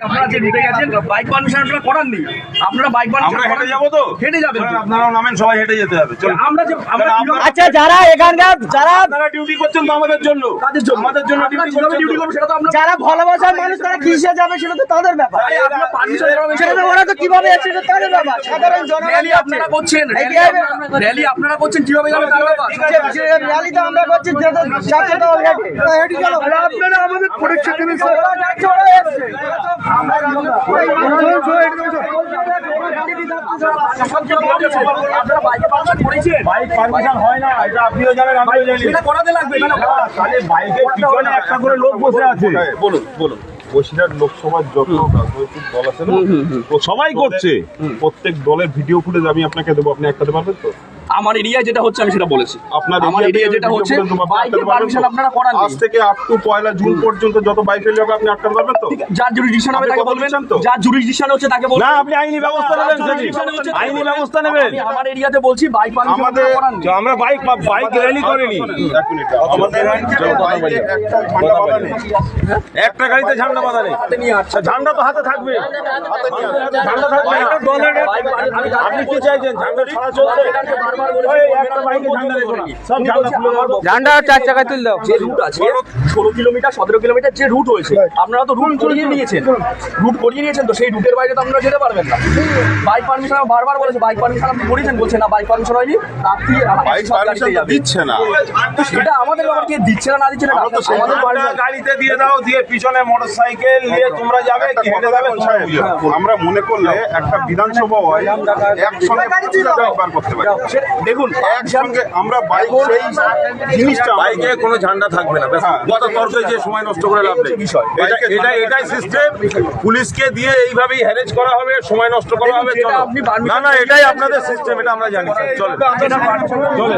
আপনারা যে রুটে গেছেন বাইক পারমিশন আপনারা করাননি আপনারা বাইক পারমিশন আমরা হেঁটে যাব তো? হেঁটে যাবেন আপনারাও নামেন সবাই হেঁটে যেতে হবে আমরা যে আমরা তাহলে কিভাবে- আচ্ছা যারা এখানকার যারা আপনারা ডিউটি করছেন তো আমাদের জন্য। কাদের জন্য। আমাদের জন্য ডিউটি করছেন ডিউটি তো। করবেন সেটা তো আমরা যারা ভালোবাসার মানুষ তারা কিসে যাবে সেটা তো তাদের ব্যাপার। আপনারা পারমিশন সেটা তো ওরা তো কীভাবে যাচ্ছে সেটা তাদের ব্যাপার। সাধারণ জনগণ আপনারা করছেন র্যালি আপনারা- করছেন। কীভাবে যাবে তার ব্যাপার? র্যালি তো আমরা করছি যে তো হেঁটে হেঁটে আপনারা আমাদের ওরা আপনারা বাইকে পারমিশন করেছেন বাইক পারমিশন হয় না এটা আপনিও জানেন আমিও জানি। সেটা করাতে লাগবে কেন তাহলে বাইকের পিছনে একটা করে লোক বসে আছে। বলুন বলুন বসিরহাট লোকসভার যত রাজনৈতিক দল আছে না সবাই করছে। প্রত্যেক দলের ভিডিও ফুটেজ আমি আপনাকে দেবো। আপনি একটা পারবেন তো? আমার এরিয়ায় যেটা হচ্ছে আমি সেটা বলেছি। আপনার আমার এরিয়া যেটা হচ্ছে বাইকের পারমিশন আপনারা করান আজ থেকে আপ টু পয়লা জুন পর্যন্ত যত বাইক রেলি হবে আপনি আটকাতে পারবেন তো? যার জুরিডিকশন হবে তাকে বলবেন তো? যার জুরিডিকশন হচ্ছে তাকে বলবেন। না আপনি আইনি ব্যবস্থা নেবেন। আইনি ব্যবস্থা নেবেন। আমি আমার এরিয়াতে বলছি বাইক পারমিশন আমাদের করান যে আমরা বাইক বাইক র্যালি করিনি। এক মিনিট আমাদের বাইকে একটা ঝান্ডা বাঁধা একটা গাড়িতে ঝান্ডা বাঁধা নেই হাতে নিয়ে আসছে। ঝান্ডা তো হাতে থাকবে। ঝান্ডা থাকবে না। আপনি কি চাইছেন? ঝান্ডা ছাড়া চলবে? ঝান্ডা চার চাকায় তুল দাও। যে রুট আছে ষোলো কিলোমিটার সতেরো কিলোমিটার যে রুট হয়েছে আপনারা তো রুট করিয়ে নিয়েছেন। রুট করিয়ে নিয়েছেন তো সেই রুটের বাইরে তো আপনারা যেতে পারবেন না। বাইক পারমিশন বারবার বলেছে বাইক পারমিশন আপনি করেছেন বলছে না বাইক পারমিশন হয়নি আপনি দিচ্ছে না। তো সেটা আমাদের ব্যাপার কে দিচ্ছে না না দিচ্ছে না আমাদের গাড়িতে দিয়ে দাও দিয়ে পিছনে মোটরসাইকেল নিয়ে তোমরা যাবে একটা কি হেঁটে যাবে। আমরা মনে করলে একটা বিধানসভা হয় একসঙ্গে করতে পারি। দেখুন একসঙ্গে আমরা বাইক সেই জিনিসটা বাইকে কোনো ঝান্ডা থাকবে না। ব্যাস হ্যাঁ। কত তর্কে যে সময় নষ্ট করে লাভ নেই। বিষয়। এটা এটা এটাই সিস্টেম পুলিশকে দিয়ে এইভাবেই হ্যারেজ করা হবে সময় নষ্ট করা হবে চলো। না না এটাই আপনাদের সিস্টেম এটা আমরা জানি। চলে। চলে।